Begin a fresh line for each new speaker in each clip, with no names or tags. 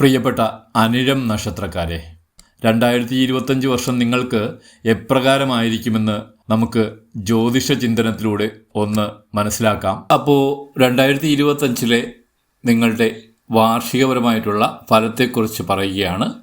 പ്രിയപ്പെട്ട അനിഴം നക്ഷത്രക്കാരെ രണ്ടായിരത്തി ഇരുപത്തഞ്ച് വർഷം നിങ്ങൾക്ക് എപ്രകാരമായിരിക്കുമെന്ന് നമുക്ക് ജ്യോതിഷ ചിന്തനത്തിലൂടെ ഒന്ന് മനസ്സിലാക്കാം. അപ്പോൾ രണ്ടായിരത്തി ഇരുപത്തഞ്ചിലെ നിങ്ങളുടെ വാർഷികപരമായിട്ടുള്ള ഫലത്തെക്കുറിച്ച് പറയുകയാണ്.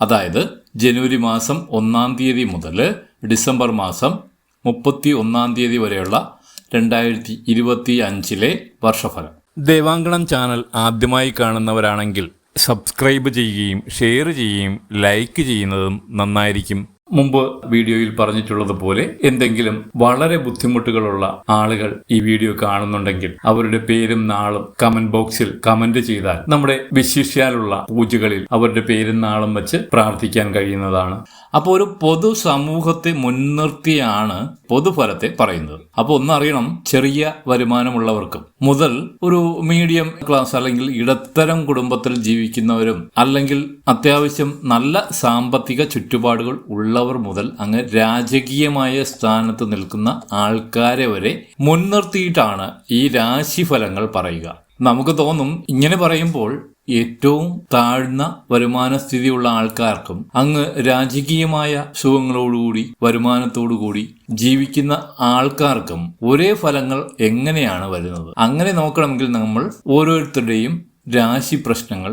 അതായത് ജനുവരി മാസം ഒന്നാം തീയതി മുതൽ ഡിസംബർ മാസം മുപ്പത്തി ഒന്നാം തീയതി വരെയുള്ള രണ്ടായിരത്തി ഇരുപത്തി അഞ്ചിലെ വർഷഫലം. ദേവാങ്കണം ചാനൽ ആദ്യമായി കാണുന്നവരാണെങ്കിൽ സബ്സ്ക്രൈബ് ചെയ്യുകയും ഷെയർ ചെയ്യുകയും ലൈക്ക് ചെയ്യുന്നതും നന്നായിരിക്കും. മുമ്പ് വീഡിയോയിൽ പറഞ്ഞിട്ടുള്ളതുപോലെ എന്തെങ്കിലും വളരെ ബുദ്ധിമുട്ടുകളുള്ള ആളുകൾ ഈ വീഡിയോ കാണുന്നുണ്ടെങ്കിൽ അവരുടെ പേരും നാളും കമന്റ് ബോക്സിൽ കമന്റ് ചെയ്താൽ നമ്മുടെ വിശിഷ്യാലുള്ള പൂജകളിൽ അവരുടെ പേരും നാളും വെച്ച് പ്രാർത്ഥിക്കാൻ കഴിയുന്നതാണ്. അപ്പോൾ ഒരു പൊതു സമൂഹത്തെ മുൻനിർത്തിയാണ് പൊതുഫലത്തെ പറയുന്നത്. അപ്പോൾ ഒന്നറിയണം ചെറിയ വരുമാനമുള്ളവർക്കും മുതൽ ഒരു മീഡിയം ക്ലാസ് അല്ലെങ്കിൽ ഇടത്തരം കുടുംബത്തിൽ ജീവിക്കുന്നവരും അല്ലെങ്കിൽ അത്യാവശ്യം നല്ല സാമ്പത്തിക ചുറ്റുപാടുകൾ ഉള്ളവർ മുതൽ അങ്ങ് രാജകീയമായ സ്ഥാനത്ത് നിൽക്കുന്ന ആൾക്കാരെ വരെ മുൻനിർത്തിയിട്ടാണ് ഈ രാശിഫലങ്ങൾ പറയുക. നമുക്ക് തോന്നും ഇങ്ങനെ പറയുമ്പോൾ ഏറ്റവും താഴ്ന്ന വരുമാന സ്ഥിതിയുള്ള ആൾക്കാർക്കും അങ്ങ് രാജകീയമായ സുഖങ്ങളോടുകൂടി വരുമാനത്തോടുകൂടി ജീവിക്കുന്ന ആൾക്കാർക്കും ഒരേ ഫലങ്ങൾ എങ്ങനെയാണ് വരുന്നത്? അങ്ങനെ നോക്കണമെങ്കിൽ നമ്മൾ ഓരോരുത്തരുടെയും രാശി പ്രശ്നങ്ങൾ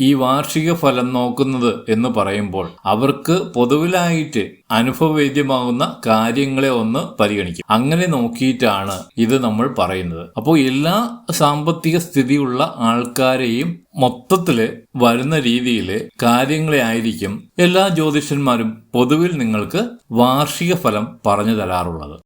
ഈ വാർഷിക ഫലം നോക്കുന്നത് എന്ന് പറയുമ്പോൾ അവർക്ക് പൊതുവിലായിട്ട് അനുഭവവേദ്യമാകുന്ന കാര്യങ്ങളെ ഒന്ന് പരിഗണിക്കും. അങ്ങനെ നോക്കിയിട്ടാണ് ഇത് നമ്മൾ പറയുന്നത്. അപ്പോൾ എല്ലാ സാമ്പത്തിക സ്ഥിതിയുള്ള ആൾക്കാരെയും മൊത്തത്തിൽ വരുന്ന രീതിയിൽ കാര്യങ്ങളെ ആയിരിക്കും എല്ലാ ജ്യോതിഷന്മാരും പൊതുവിൽ നിങ്ങൾക്ക് വാർഷിക ഫലം പറഞ്ഞു തരാറുള്ളത്.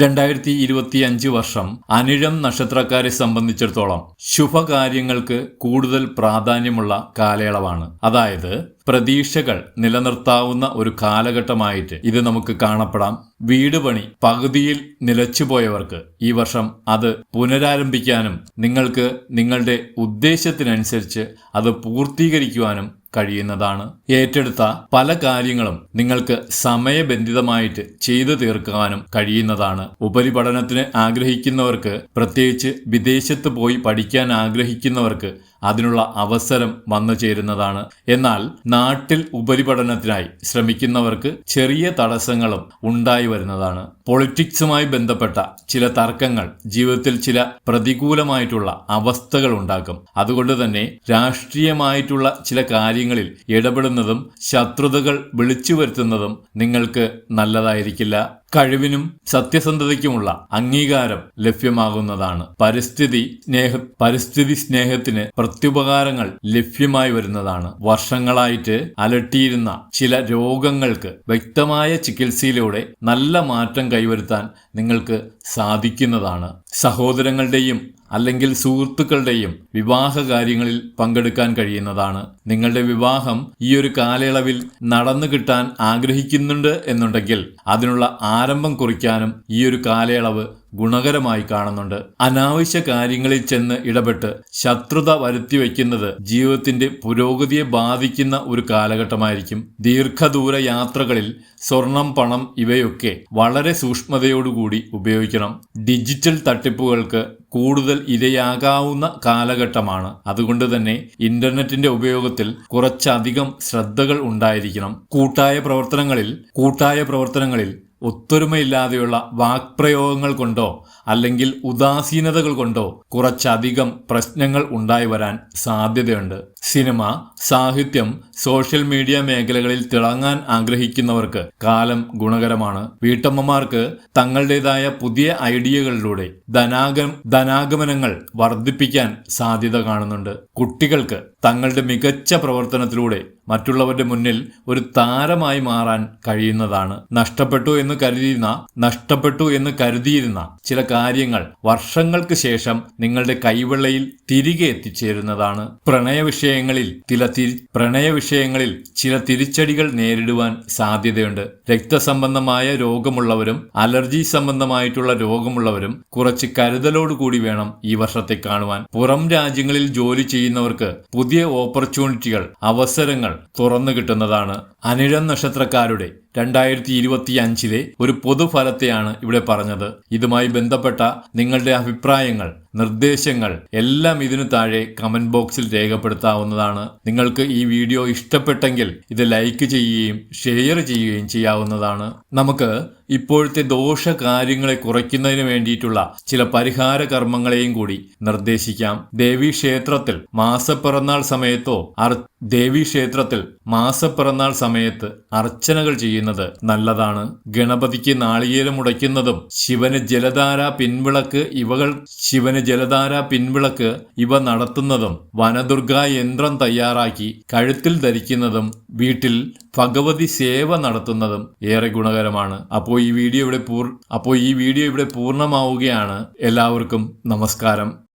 രണ്ടായിരത്തി ഇരുപത്തി അഞ്ച് വർഷം അനിഴം നക്ഷത്രക്കാരെ സംബന്ധിച്ചിടത്തോളം ശുഭകാര്യങ്ങൾക്ക് കൂടുതൽ പ്രാധാന്യമുള്ള കാലയളവാണ്. അതായത് പ്രതീക്ഷകൾ നിലനിർത്താവുന്ന ഒരു കാലഘട്ടമായിട്ട് ഇത് നമുക്ക് കാണപ്പെടാം. വീട് പണി പകുതിയിൽ നിലച്ചുപോയവർക്ക് ഈ വർഷം അത് പുനരാരംഭിക്കാനും നിങ്ങൾക്ക് നിങ്ങളുടെ ഉദ്ദേശത്തിനനുസരിച്ച് അത് പൂർത്തീകരിക്കുവാനും കഴിയുന്നതാണ്. ഏറ്റെടുത്ത പല കാര്യങ്ങളും നിങ്ങൾക്ക് സമയബന്ധിതമായിട്ട് ചെയ്തു തീർക്കാനും കഴിയുന്നതാണ്. ഉപരിപഠനത്തിന് ആഗ്രഹിക്കുന്നവർക്ക് പ്രത്യേകിച്ച് വിദേശത്ത് പോയി പഠിക്കാൻ ആഗ്രഹിക്കുന്നവർക്ക് അതിനുള്ള അവസരം വന്നു ചേരുന്നതാണ്. എന്നാൽ നാട്ടിൽ ഉപരിപഠനത്തിനായി ശ്രമിക്കുന്നവർക്ക് ചെറിയ തടസ്സങ്ങളും ഉണ്ടായി വരുന്നതാണ്. പൊളിറ്റിക്സുമായി ബന്ധപ്പെട്ട ചില തർക്കങ്ങൾ ജീവിതത്തിൽ ചില പ്രതികൂലമായിട്ടുള്ള അവസ്ഥകൾ ഉണ്ടാക്കും. അതുകൊണ്ട് തന്നെ രാഷ്ട്രീയമായിട്ടുള്ള ചില കാര്യങ്ങളിൽ ഇടപെടുന്നതും ശത്രുതകൾ വിളിച്ചു വരുത്തുന്നതും നിങ്ങൾക്ക് നല്ലതായിരിക്കില്ല. കഴിവിനും സത്യസന്ധതയ്ക്കുമുള്ള അംഗീകാരം ലഭ്യമാകുന്നതാണ്. പരിസ്ഥിതി സ്നേഹ പരിസ്ഥിതി സ്നേഹത്തിന് പ്രത്യുപകാരങ്ങൾ ലഭ്യമായി വരുന്നതാണ്. വർഷങ്ങളായിട്ട് അലട്ടിയിരുന്ന ചില രോഗങ്ങൾക്ക് വ്യക്തമായ ചികിത്സയിലൂടെ നല്ല മാറ്റം കൈവരുത്താൻ നിങ്ങൾക്ക് സാധിക്കുന്നതാണ്. സഹോദരങ്ങളുടെയും അല്ലെങ്കിൽ സുഹൃത്തുക്കളുടെയും വിവാഹ കാര്യങ്ങളിൽ പങ്കെടുക്കാൻ കഴിയുന്നതാണ്. നിങ്ങളുടെ വിവാഹം ഈ ഒരു കാലയളവിൽ നടന്നു കിട്ടാൻ ആഗ്രഹിക്കുന്നുണ്ട് എന്നുണ്ടെങ്കിൽ അതിനുള്ള ആരംഭം കുറിക്കാനും ഈ ഒരു കാലയളവ് ഗുണകരമായി കാണുന്നുണ്ട്. അനാവശ്യ കാര്യങ്ങളിൽ ചെന്ന് ഇടപെട്ട് ശത്രുത വരുത്തി വയ്ക്കുന്നത് ജീവിതത്തിന്റെ പുരോഗതിയെ ബാധിക്കുന്ന ഒരു കാലഘട്ടമായിരിക്കും. ദീർഘദൂര യാത്രകളിൽ സ്വർണം പണം ഇവയൊക്കെ വളരെ സൂക്ഷ്മതയോടുകൂടി ഉപയോഗിക്കണം. ഡിജിറ്റൽ തട്ടിപ്പുകൾക്ക് കൂടുതൽ ഇരയാകാവുന്ന കാലഘട്ടമാണ്. അതുകൊണ്ട് തന്നെ ഇന്റർനെറ്റിന്റെ ഉപയോഗത്തിൽ കുറച്ചധികം ശ്രദ്ധകൾ ഉണ്ടായിരിക്കണം. കൂട്ടായ പ്രവർത്തനങ്ങളിൽ കൂട്ടായ പ്രവർത്തനങ്ങളിൽ ഒത്തൊരുമയില്ലാതെയുള്ള വാക്പ്രയോഗങ്ങൾ കൊണ്ടോ അല്ലെങ്കിൽ ഉദാസീനതകൾ കൊണ്ടോ കുറച്ചധികം പ്രശ്നങ്ങൾ ഉണ്ടായി വരാൻ സാധ്യതയുണ്ട്. സിനിമ സാഹിത്യം സോഷ്യൽ മീഡിയ മേഖലകളിൽ തിളങ്ങാൻ ആഗ്രഹിക്കുന്നവർക്ക് കാലം ഗുണകരമാണ്. വീട്ടമ്മമാർക്ക് തങ്ങളുടേതായ പുതിയ ഐഡിയകളിലൂടെ ധനാഗം ധനാഗമനങ്ങൾ വർദ്ധിപ്പിക്കാൻ സാധ്യത കാണുന്നുണ്ട്. കുട്ടികൾക്ക് തങ്ങളുടെ മികച്ച പ്രവർത്തനത്തിലൂടെ മറ്റുള്ളവരുടെ മുന്നിൽ ഒരു താരമായി മാറാൻ കഴിയുന്നതാണ്. നഷ്ടപ്പെട്ടു എന്ന് കരുതിയിരുന്ന നഷ്ടപ്പെട്ടു എന്ന് കരുതിയിരുന്ന ചില കാര്യങ്ങൾ വർഷങ്ങൾക്ക് ശേഷം നിങ്ങളുടെ കൈവെള്ളയിൽ തിരികെ എത്തിച്ചേരുന്നതാണ്. പ്രണയ വിഷയങ്ങളിൽ ചില പ്രണയ വിഷയങ്ങളിൽ ചില തിരിച്ചടികൾ നേരിടുവാൻ സാധ്യതയുണ്ട്. രക്തസംബന്ധമായ രോഗമുള്ളവരും അലർജി സംബന്ധമായിട്ടുള്ള രോഗമുള്ളവരും കുറച്ച് കരുതലോടുകൂടി വേണം ഈ വർഷത്തെ കാണുവാൻ. പുറം രാജ്യങ്ങളിൽ ജോലി ചെയ്യുന്നവർക്ക് പുതിയ ഓപ്പർച്യൂണിറ്റികൾ അവസരങ്ങൾ തുറന്നു കിട്ടുന്നതാണ് അനിഴം നക്ഷത്രക്കാരുടെ രണ്ടായിരത്തി ഇരുപത്തി അഞ്ചിലെ ഒരു പൊതുഫലത്തെയാണ് ഇവിടെ പറഞ്ഞത്. ഇതുമായി ബന്ധപ്പെട്ട നിങ്ങളുടെ അഭിപ്രായങ്ങൾ നിർദ്ദേശങ്ങൾ എല്ലാം ഇതിനു താഴെ കമന്റ് ബോക്സിൽ രേഖപ്പെടുത്താവുന്നതാണ്. നിങ്ങൾക്ക് ഈ വീഡിയോ ഇഷ്ടപ്പെട്ടെങ്കിൽ ഇത് ലൈക്ക് ചെയ്യുകയും ഷെയർ ചെയ്യുകയും ചെയ്യാവുന്നതാണ്. നമുക്ക് ഇപ്പോഴത്തെ ദോഷ കാര്യങ്ങളെ കുറയ്ക്കുന്നതിന് വേണ്ടിയിട്ടുള്ള ചില പരിഹാര കർമ്മങ്ങളെയും കൂടി നിർദ്ദേശിക്കാം. ദേവീ ക്ഷേത്രത്തിൽ മാസപ്പിറന്നാൾ സമയത്തോ അർ ദേവീ ക്ഷേത്രത്തിൽ മാസപ്പിറന്നാൾ സമയത്ത് അർച്ചനകൾ ചെയ്യുന്നത് നല്ലതാണ്. ഗണപതിക്ക് നാളികേരം ഉടയ്ക്കുന്നതും ശിവന് ജലധാര പിൻവിളക്ക് ഇവകൾ ശിവന് ജലധാര പിൻവിളക്ക് ഇവ നടത്തുന്നതും വനദുർഗ യന്ത്രം തയ്യാറാക്കി കഴുത്തിൽ ധരിക്കുന്നതും വീട്ടിൽ ഭഗവതി സേവ നടത്തുന്നതും ഏറെ ഗുണകരമാണ്. അപ്പോൾ ഈ വീഡിയോ ഇവിടെ പൂർ അപ്പോൾ ഈ വീഡിയോ ഇവിടെ പൂർണമാവുകയാണ്. എല്ലാവർക്കും നമസ്കാരം.